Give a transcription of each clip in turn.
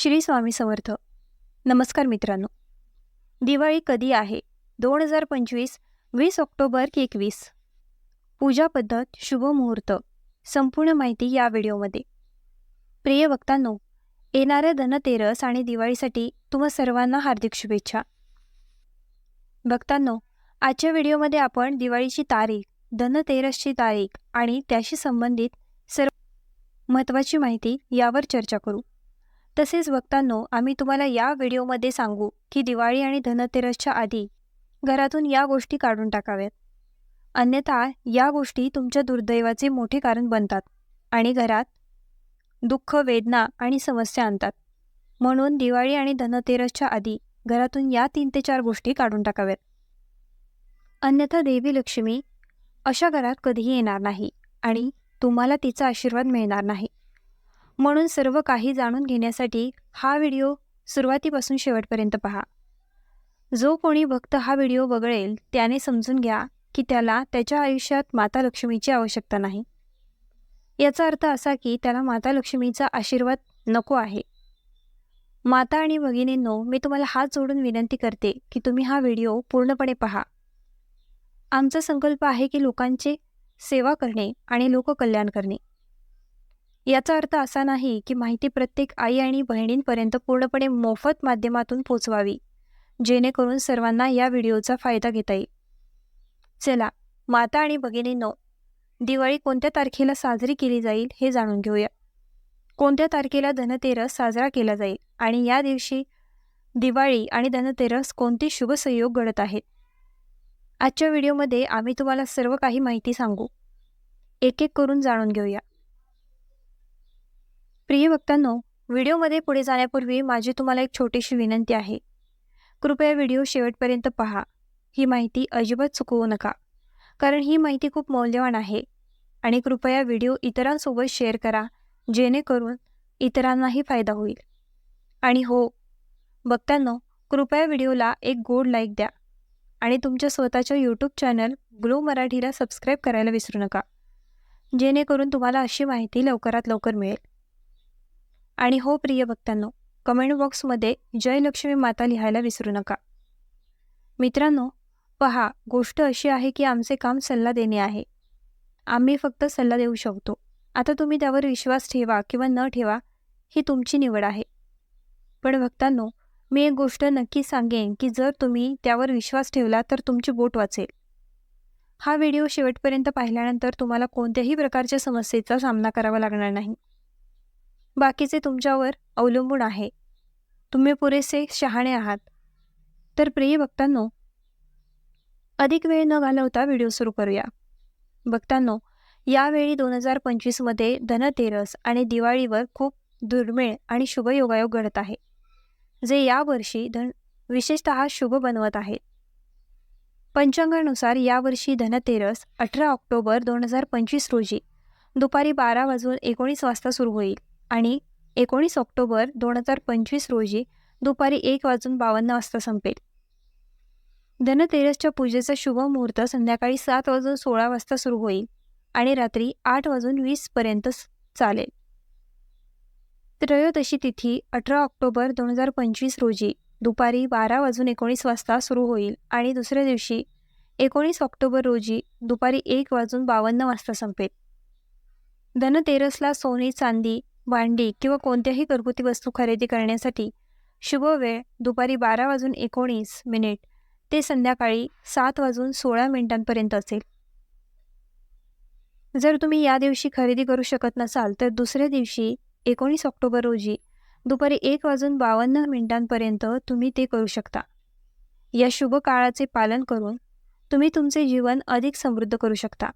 श्री स्वामी समर्थ. नमस्कार मित्रांनो. दिवाळी कधी आहे? दोन हजार पंचवीस वीस ऑक्टोबर एकवीस. पूजा पद्धत शुभ मुहूर्त. संपूर्ण माहिती या व्हिडिओमध्ये. प्रिय वक्तांनो येणाऱ्या धनतेरस आणि दिवाळीसाठी तुम्हा सर्वांना हार्दिक शुभेच्छा. भक्तांनो आजच्या व्हिडिओमध्ये आपण दिवाळीची तारीख धनतेरसची तारीख आणि त्याशी संबंधित सर्व महत्त्वाची माहिती यावर चर्चा करू. तसेच बघतानो आम्ही तुम्हाला या व्हिडिओमध्ये सांगू की दिवाळी आणि धनतेरसच्या आधी घरातून या गोष्टी काढून टाकाव्यात. अन्यथा या गोष्टी तुमच्या दुर्दैवाचे मोठे कारण बनतात आणि घरात दुःख वेदना आणि समस्या आणतात. म्हणून दिवाळी आणि धनतेरसच्या आधी घरातून या तीन ते चार गोष्टी काढून टाकाव्यात. अन्यथा देवी लक्ष्मी अशा घरात कधीही येणार नाही आणि तुम्हाला तिचा आशीर्वाद मिळणार नाही. म्हणून सर्व काही जाणून घेण्यासाठी हा व्हिडिओ सुरुवातीपासून शेवटपर्यंत पहा. जो कोणी भक्त हा व्हिडिओ वगळेल त्याने समजून घ्या की त्याला त्याच्या आयुष्यात माता लक्ष्मीची आवश्यकता नाही. याचा अर्थ असा की त्याला माता लक्ष्मीचा आशीर्वाद नको आहे. माता आणि भगिनींनो मी तुम्हाला हात जोडून विनंती करते की तुम्ही हा व्हिडिओ पूर्णपणे पहा. आमचा संकल्प आहे की लोकांचे सेवा करणे आणि लोककल्याण करणे. याचा अर्थ असा नाही की माहिती प्रत्येक आई आणि बहिणींपर्यंत पूर्णपणे मोफत माध्यमातून पोचवावी जेणेकरून सर्वांना या व्हिडिओचा फायदा घेता येईल. चला माता आणि भगिनींनो दिवाळी कोणत्या तारखेला साजरी केली जाईल हे जाणून घेऊया. कोणत्या तारखेला धनतेरस साजरा केला जाईल आणि या दिवशी दिवाळी आणि धनतेरस कोणते शुभ संयोग घडत आहेत? आजच्या व्हिडिओमध्ये आम्ही तुम्हाला सर्व काही माहिती सांगू. एक एक करून जाणून घेऊया. प्रिय भक्तांनो व्हिडिओमध्ये पुढे जाण्यापूर्वी माझी तुम्हाला एक छोटीशी विनंती आहे. कृपया व्हिडिओ शेवटपर्यंत पहा. ही माहिती अजिबात चुकवू नका. कारण ही माहिती खूप मौल्यवान आहे आणि कृपया व्हिडिओ इतरांसोबत शेअर करा जेणेकरून इतरांनाही फायदा होईल. आणि हो बघतांनो कृपया व्हिडिओला एक गोड लाईक द्या आणि तुमच्या स्वतःच्या यूट्यूब चॅनल ग्लो मराठीला सबस्क्राईब करायला विसरू नका. जेणेकरून तुम्हाला अशी माहिती लवकरात लवकर मिळेल. आणि हो प्रिय भक्तांनो कमेंट बॉक्समध्ये जयलक्ष्मी माता लिहायला विसरू नका. मित्रांनो पहा गोष्ट अशी आहे की आमचे काम सल्ला देणे आहे. आम्ही फक्त सल्ला देऊ शकतो. आता तुम्ही त्यावर विश्वास ठेवा किंवा न ठेवा ही तुमची निवड आहे. पण भक्तांनो मी एक गोष्ट नक्की सांगेन की जर तुम्ही त्यावर विश्वास ठेवला तर तुमची बोट वाचेल. हा व्हिडिओ शेवटपर्यंत पाहिल्यानंतर तुम्हाला कोणत्याही प्रकारच्या समस्येचा सामना करावा लागणार नाही. बाकीचे तुमच्यावर अवलंबून आहे. तुम्ही पुरेसे शहाणे आहात. तर प्रिय भक्तांनो अधिक वेळ न घालवता व्हिडिओ सुरू करूया. भक्तांनो यावेळी दोन हजार पंचवीसमध्ये धनतेरस आणि दिवाळीवर खूप दुर्मिळ आणि शुभ योगायोग घडत आहे जे यावर्षी धन विशेषत शुभ बनवत आहेत पंचांगानुसार यावर्षी धनतेरस अठरा ऑक्टोबर दोन हजार पंचवीस रोजी दुपारी बारा वाजून एकोणीस वाजता सुरू होईल. आणि एकोणीस ऑक्टोबर दोन हजार पंचवीस रोजी दुपारी एक वाजून बावन्न वाजता संपेल. धनतेरसच्या पूजेचा शुभ मुहूर्त संध्याकाळी सात वाजून सोळा वाजता सुरू होईल आणि रात्री आठ वाजून वीसपर्यंत चालेल. त्रयोदशी तिथी अठरा ऑक्टोबर दोन हजार पंचवीस रोजी दुपारी बारा वाजून एकोणीस वाजता सुरू होईल आणि दुसऱ्या दिवशी एकोणीस ऑक्टोबर रोजी दुपारी एक वाजून बावन्न वाजता संपेल. धनतेरसला सोने चांदी भांडी किंवा कोणत्याही घरगुती वस्तू खरेदी करण्यासाठी शुभ वेळ दुपारी बारा वाजून एकोणीस मिनिट ते संध्याकाळी सात वाजून सोळा मिनिटांपर्यंत असेल. जर तुम्ही या दिवशी खरेदी करू शकत नसाल तर दुसऱ्या दिवशी एकोणीस ऑक्टोबर रोजी दुपारी एक वाजून बावन्न मिनिटांपर्यंत तुम्ही ते करू शकता. या शुभ काळाचे पालन करून तुम्ही तुमचे जीवन अधिक समृद्ध करू शकता.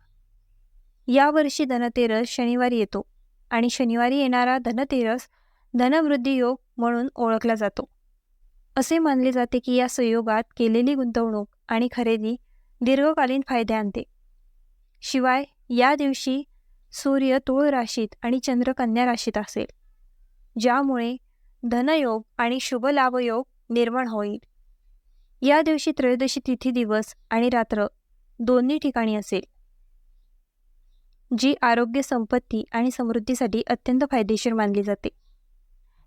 यावर्षी धनतेरस शनिवारी येतो. आणि शनिवारी येणारा धनतेरस धनवृद्धी योग म्हणून ओळखला जातो. असे मानले जाते की या संयोगात केलेली गुंतवणूक आणि खरेदी दीर्घकालीन फायदे आणते. शिवाय या दिवशी सूर्य तूळ राशीत आणि चंद्र कन्या राशीत असेल ज्यामुळे धनयोग आणि शुभ लाभयोग निर्माण होईल. या दिवशी त्रयोदशी तिथी दिवस आणि रात्र दोन्ही ठिकाणी असेल. जी आरोग्य संपत्ती आणि समृद्धीसाठी अत्यंत फायदेशीर मानली जाते.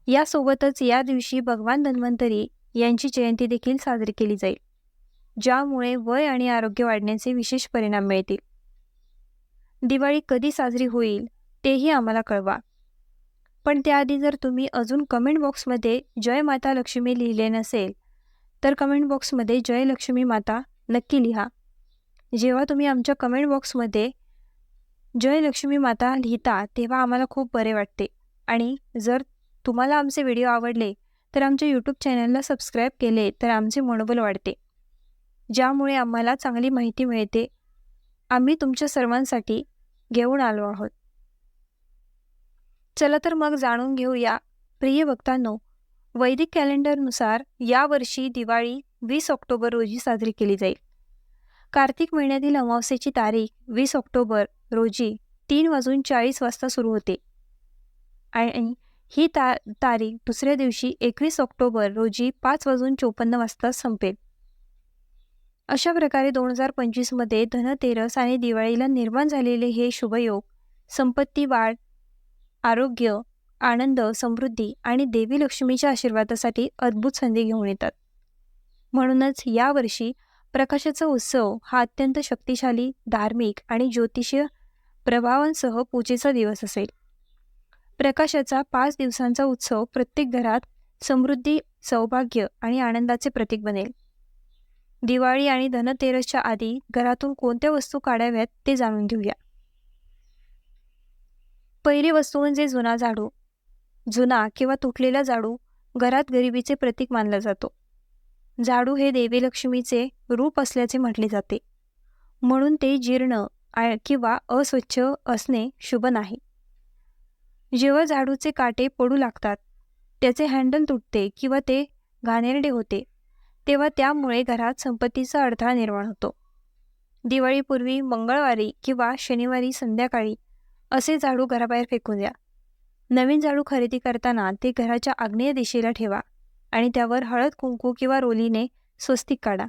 यासोबतच या दिवशी भगवान धन्वंतरी यांची जयंती देखील साजरी केली जाईल ज्यामुळे वय आणि आरोग्य वाढण्याचे विशेष परिणाम मिळतील. दिवाळी कधी साजरी होईल तेही आम्हाला कळवा. पण त्याआधी जर तुम्ही अजून कमेंट बॉक्समध्ये जय माता लक्ष्मी लिहिले नसेल तर कमेंट बॉक्समध्ये जय लक्ष्मी माता नक्की लिहा. जेव्हा तुम्ही आमच्या कमेंट बॉक्समध्ये जय लक्ष्मी माता लिहिता तेव्हा आम्हाला खूप बरे वाटते. आणि जर तुम्हाला आमचे व्हिडिओ आवडले तर आमच्या यूट्यूब चॅनलला सबस्क्राईब केले तर आमचे मनोबल वाढते. ज्यामुळे आम्हाला चांगली माहिती मिळते. आम्ही तुमच्या सर्वांसाठी घेऊन आलो आहोत. चला तर मग जाणून घेऊया. प्रिय भक्तांनो वैदिक कॅलेंडरनुसार यावर्षी दिवाळी वीस ऑक्टोबर रोजी साजरी केली जाईल. कार्तिक महिन्यातील अमावस्येची तारीख वीस ऑक्टोबर रोजी तीन वाजून चाळीस वाजता सुरू होते. आणि ही ता तारीख दुसऱ्या दिवशी एकवीस ऑक्टोबर रोजी पाच वाजून चोपन्न वाजता संपेल. अशा प्रकारे दोन हजार पंचवीसमध्ये धनतेरस आणि दिवाळीला निर्माण झालेले हे शुभयोग संपत्ती वाढ आरोग्य आनंद समृद्धी आणि देवी लक्ष्मीच्या आशीर्वादासाठी अद्भुत संधी घेऊन येतात. म्हणूनच यावर्षी प्रकाशाचा उत्सव हा अत्यंत शक्तिशाली धार्मिक आणि ज्योतिषीय प्रभावांसह पूजेचा दिवस असेल. प्रकाशाचा पाच दिवसांचा उत्सव प्रत्येक घरात समृद्धी सौभाग्य आणि आनंदाचे प्रतीक बनेल. दिवाळी आणि धनतेरसच्या आधी घरातून कोणत्या वस्तू काढाव्यात ते जाणून घेऊया. पहिली वस्तू म्हणजे जुना झाडू. जुना किंवा तुटलेला झाडू घरात गरिबीचे प्रतीक मानला जातो. जाडू हे देवीलक्ष्मीचे रूप असल्याचे म्हटले जाते. म्हणून ते जीर्ण किंवा अस्वच्छ असणे शुभ नाही. जेव्हा झाडूचे काटे पडू लागतात त्याचे हँडल तुटते किंवा ते घाणेरडे होते तेव्हा त्यामुळे घरात संपत्तीचा अडथळा निर्माण होतो. दिवाळीपूर्वी मंगळवारी किंवा शनिवारी संध्याकाळी असे झाडू घराबाहेर फेकून द्या. नवीन झाडू खरेदी करताना ते घराच्या आग्नेय दिशेला ठेवा. आणि त्यावर हळद कुंकू किंवा रोलीने स्वस्तिक काढा.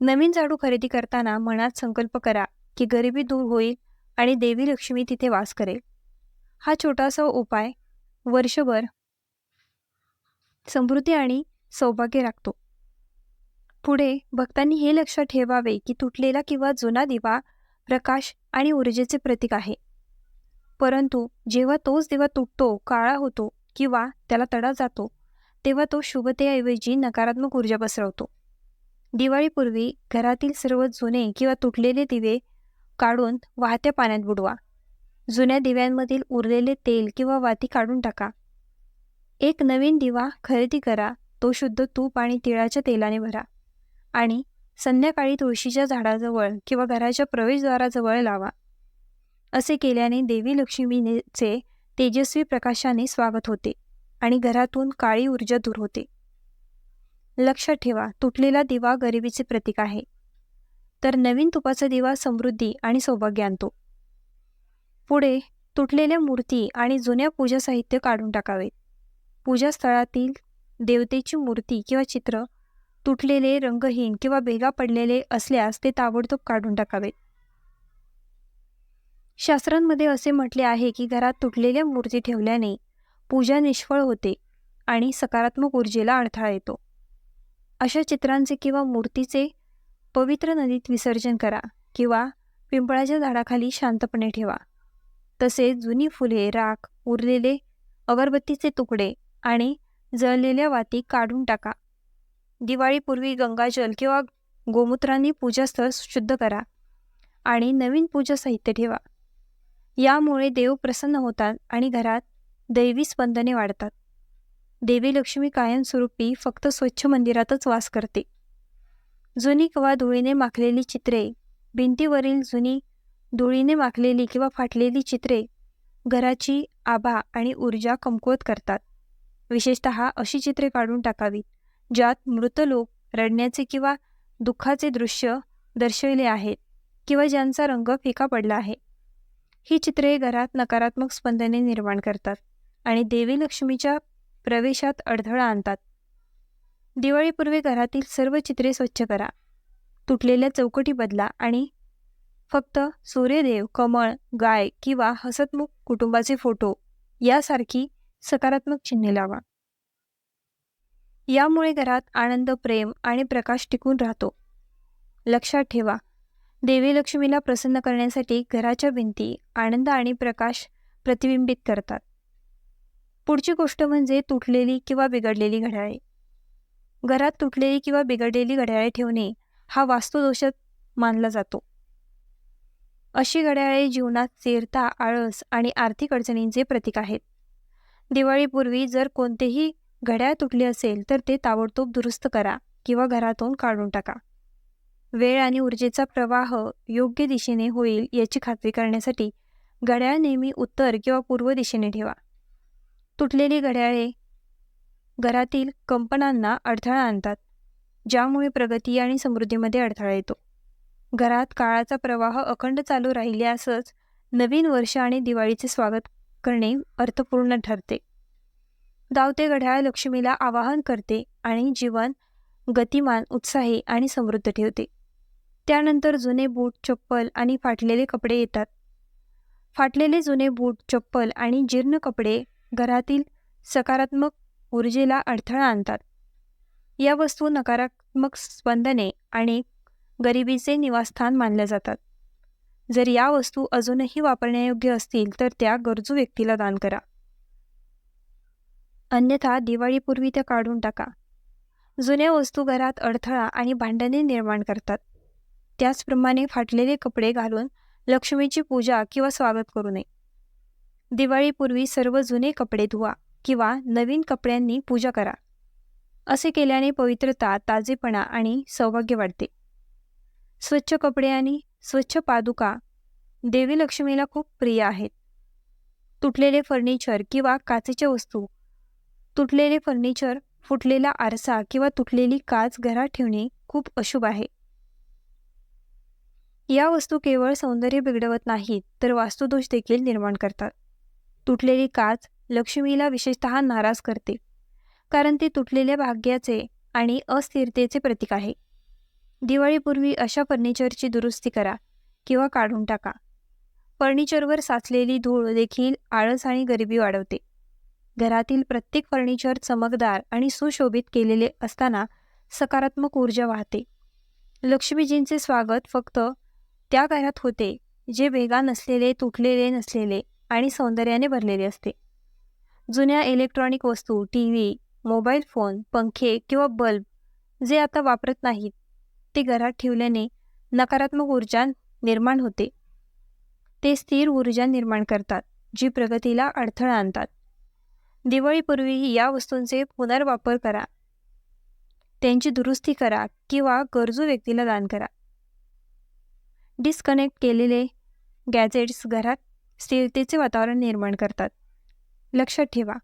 नवीन झाडू खरेदी करताना मनात संकल्प करा की गरिबी दूर होईल आणि देवी लक्ष्मी तिथे वास करेल. हा छोटासा उपाय वर्षभर समृद्धी आणि सौभाग्य राखतो. पुढे भक्तांनी हे लक्षात ठेवावे की तुटलेला किंवा जुना दिवा प्रकाश आणि ऊर्जेचे प्रतीक आहे. परंतु जेव्हा तोच दिवा तुटतो काळा होतो किंवा त्याला तडा जातो तेव्हा तो शुभतेऐवजी नकारात्मक ऊर्जा पसरवतो. दिवाळीपूर्वी घरातील सर्व जुने किंवा तुटलेले दिवे काढून वाहत्या पाण्यात बुडवा. जुन्या दिव्यांमधील उरलेले तेल किंवा वाती काढून टाका. एक नवीन दिवा खरेदी करा तो शुद्ध तूप आणि तिळाच्या तेलाने भरा आणि संध्याकाळी तुळशीच्या झाडाजवळ किंवा घराच्या प्रवेशद्वाराजवळ लावा. असे केल्याने देवी लक्ष्मीचे तेजस्वी प्रकाशाने स्वागत होते. आणि घरातून काळी ऊर्जा दूर होते. लक्षात ठेवा तुटलेला दिवा गरिबीचे प्रतीक आहे. तर नवीन तुपाचा दिवा समृद्धी आणि सौभाग्य आणतो. पुढे तुटलेल्या मूर्ती आणि जुन्या पूजा साहित्य काढून टाकावे. पूजास्थळातील देवतेची मूर्ती किंवा चित्र तुटलेले रंगहीन किंवा भेगा पडलेले असल्यास ते ताबडतोब काढून टाकावेत शास्त्रांमध्ये असे म्हटले आहे की घरात तुटलेल्या मूर्ती ठेवल्याने पूजा निष्फळ होते आणि सकारात्मक ऊर्जेला अडथळा येतो. अशा चित्रांचे किंवा मूर्तीचे पवित्र नदीत विसर्जन करा किंवा पिंपळाच्या झाडाखाली शांतपणे ठेवा. तसेच जुनी फुले राख उरलेले अगरबत्तीचे तुकडे आणि जळलेल्या वाती काढून टाका. दिवाळीपूर्वी गंगाजल किंवा गोमूत्रांनी पूजास्थळ शुद्ध करा आणि नवीन पूजा साहित्य ठेवा. यामुळे देव प्रसन्न होतात आणि घरात दैवी स्पंदने वाढतात. देवी लक्ष्मी कायमस्वरूपी फक्त स्वच्छ मंदिरातच वास करते. जुनी किंवा धुळीने माखलेली चित्रे भिंतीवरील जुनी धुळीने माखलेली किंवा फाटलेली चित्रे घराची आभा आणि ऊर्जा कमकुवत करतात. विशेषत अशी चित्रे काढून टाकावीत ज्यात मृत लोक रडण्याचे किंवा दुःखाचे दृश्य दर्शविले आहेत किंवा ज्यांचा रंग फिका पडला आहे. ही चित्रे घरात नकारात्मक स्पंदने निर्माण करतात. आणि देवी लक्ष्मीच्या प्रवेशात अडथळा आणतात. दिवाळीपूर्वी घरातील सर्व चित्रे स्वच्छ करा. तुटलेल्या चौकटी बदला आणि फक्त सूर्यदेव कमळ गाय किंवा हसतमुख कुटुंबाचे फोटो यासारखी सकारात्मक चिन्हे लावा. यामुळे घरात आनंद प्रेम आणि प्रकाश टिकून राहतो. लक्षात ठेवा देवी लक्ष्मीला प्रसन्न करण्यासाठी घराच्या भिंती आनंद आणि प्रकाश प्रतिबिंबित करतात. पुढची गोष्ट म्हणजे तुटलेली किंवा बिघडलेली घड्याळे. घरात तुटलेली किंवा बिघडलेली घड्याळे ठेवणे हा वास्तुदोष मानला जातो. अशी घड्याळे जीवनात स्थिरता आळस आणि आर्थिक अडचणींचे प्रतीक आहेत. दिवाळीपूर्वी जर कोणतेही घड्याळ तुटले असेल तर ते ताबडतोब दुरुस्त करा किंवा घरातून काढून टाका. वेळ आणि ऊर्जेचा प्रवाह योग्य दिशेने होईल याची खात्री करण्यासाठी घड्याळ नेहमी उत्तर किंवा पूर्व दिशेने ठेवा. तुटलेली घड्याळे घरातील कंपनांना अडथळा आणतात ज्यामुळे प्रगती आणि समृद्धीमध्ये अडथळा येतो. घरात काळाचा प्रवाह अखंड चालू राहिल्यासच नवीन वर्ष आणि दिवाळीचे स्वागत करणे अर्थपूर्ण ठरते. धावते घड्याळ लक्ष्मीला आवाहन करते आणि जीवन गतिमान उत्साही आणि समृद्ध ठेवते. त्यानंतर जुने बूट चप्पल आणि फाटलेले कपडे येतात. फाटलेले जुने बूट चप्पल आणि जीर्ण कपडे घरातील सकारात्मक ऊर्जेला अडथळा आणतात. या वस्तू नकारात्मक स्पंदने आणि गरिबीचे निवासस्थान मानल्या जातात. जर या वस्तू अजूनही वापरण्यायोग्य असतील तर त्या गरजू व्यक्तीला दान करा. अन्यथा दिवाळीपूर्वी त्या काढून टाका. जुन्या वस्तू घरात अडथळा आणि भांडणे निर्माण करतात. त्याचप्रमाणे फाटलेले कपडे घालून लक्ष्मीची पूजा किंवा स्वागत करू नये. दिवाळीपूर्वी सर्व जुने कपडे धुवा किंवा नवीन कपड्यांनी पूजा करा. असे केल्याने पवित्रता ताजेपणा आणि सौभाग्य वाढते. स्वच्छ कपडे आणि स्वच्छ पादुका देवी लक्ष्मीला खूप प्रिय आहेत. तुटलेले फर्निचर किंवा काचेच्या वस्तू तुटलेले फर्निचर फुटलेला आरसा किंवा तुटलेली काच घरात ठेवणे खूप अशुभ आहे. या वस्तू केवळ सौंदर्य बिघडवत नाहीत तर वास्तुदोष देखील निर्माण करतात. तुटलेली काच लक्ष्मीला विशेषतः नाराज करते कारण ती तुटलेल्या भाग्याचे आणि अस्थिरतेचे प्रतीक आहे. दिवाळीपूर्वी अशा फर्निचरची दुरुस्ती करा किंवा काढून टाका. फर्निचरवर साचलेली धूळ देखील आळस आणि गरिबी वाढवते. घरातील प्रत्येक फर्निचर चमकदार आणि सुशोभित केलेले असताना सकारात्मक ऊर्जा वाहते. लक्ष्मीजींचे स्वागत फक्त त्या घरात होते जे वेगा नसलेले तुटलेले नसलेले आणि सौंदर्याने भरलेली असते. जुन्या इलेक्ट्रॉनिक वस्तू टी व्ही मोबाईल फोन पंखे किंवा बल्ब जे आता वापरत नाहीत ते घरात ठेवल्याने नकारात्मक ऊर्जा निर्माण होते. ते स्थिर ऊर्जा निर्माण करतात जी प्रगतीला अडथळा आणतात. दिवाळीपूर्वीही या वस्तूंचे पुनर्वापर करा. त्यांची दुरुस्ती करा किंवा गरजू व्यक्तीला दान करा. डिस्कनेक्ट केलेले गॅजेट्स घरात स्थिरतेचे वातावरण निर्माण करतात. लक्षात ठेवा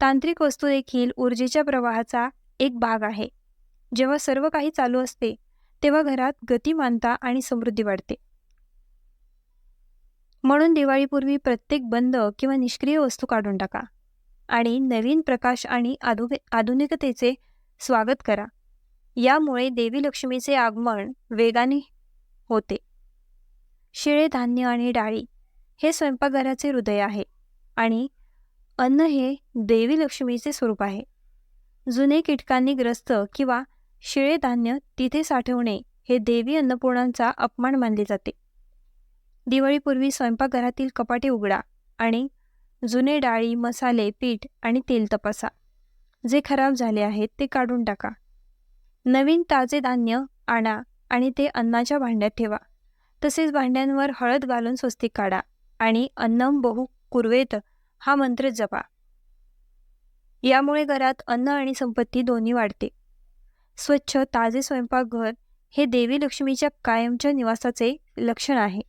तांत्रिक वस्तू देखील ऊर्जेच्या प्रवाहाचा एक भाग आहे. जेव्हा सर्व काही चालू असते तेव्हा घरात गतिमानता आणि समृद्धी वाढते. म्हणून दिवाळीपूर्वी प्रत्येक बंद किंवा निष्क्रिय वस्तू काढून टाका आणि नवीन प्रकाश आणि आधु आधुनिकतेचे स्वागत करा. यामुळे देवी लक्ष्मीचे आगमन वेगाने होते. शिळे धान्य आणि डाळी हे स्वयंपाकघराचे हृदय आहे आणि अन्न हे देवी लक्ष्मीचे स्वरूप आहे. जुने कीटकांनी ग्रस्त किंवा शिळे धान्य तिथे साठवणे हे देवी अन्नपूर्णांचा अपमान मानले जाते. दिवाळीपूर्वी स्वयंपाकघरातील कपाटे उघडा आणि जुने डाळी मसाले पीठ आणि तेल तपासा. जे खराब झाले आहेत ते काढून टाका. नवीन ताजे धान्य आणा आणि ते अन्नाच्या भांड्यात ठेवा. तसेच भांड्यांवर हळद घालून स्वस्तिक काढा. आणि अन्नम बहु कुर्वेत हा मंत्र जपा. यामुळे घरात अन्न आणि संपत्ती दोन्ही वाढते. स्वच्छ ताजे स्वयंपाकघर हे देवी लक्ष्मीच्या कायमच्या निवासाचे लक्षण आहे.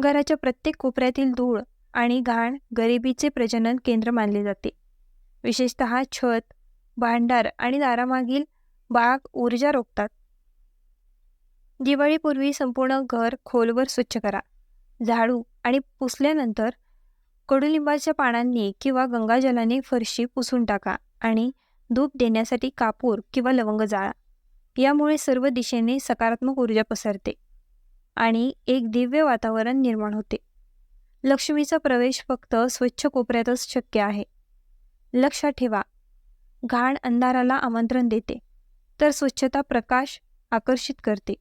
घराच्या प्रत्येक कोपऱ्यातील धूळ आणि घाण गरिबीचे प्रजनन केंद्र मानले जाते. विशेषत छत भांडार आणि दारामागील बाग ऊर्जा रोखतात. दिवाळीपूर्वी संपूर्ण घर खोलवर स्वच्छ करा. झाडू आणि पुसल्यानंतर कडुलिंबाच्या पानांनी किंवा गंगाजलाने फरशी पुसून टाका आणि धूप देण्यासाठी कापूर किंवा लवंग जाळा. यामुळे सर्व दिशेने सकारात्मक ऊर्जा पसरते आणि एक दिव्य वातावरण निर्माण होते. लक्ष्मीचा प्रवेश फक्त स्वच्छ कोपऱ्यातच शक्य आहे. लक्षात ठेवा घाण अंधाराला आमंत्रण देते तर स्वच्छता प्रकाश आकर्षित करते.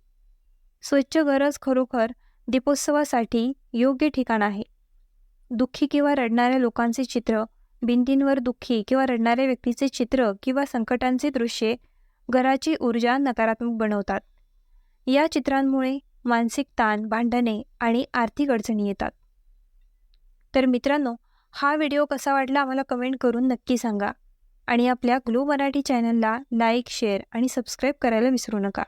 स्वच्छ गरज खरोखर दीपोत्सवासाठी योग्य ठिकाण आहे. दुःखी किंवा रडणाऱ्या लोकांचे चित्र भिंतींवर दुःखी किंवा रडणाऱ्या व्यक्तीचे चित्र किंवा संकटांचे दृश्ये घराची ऊर्जा नकारात्मक बनवतात. या चित्रांमुळे मानसिक ताण भांडणे आणि आर्थिक अडचणी येतात. तर मित्रांनो हा व्हिडिओ कसा वाटला आम्हाला कमेंट करून नक्की सांगा. आणि आपल्या ग्लो मराठी चॅनलला लाईक शेअर आणि सबस्क्राईब करायला विसरू नका.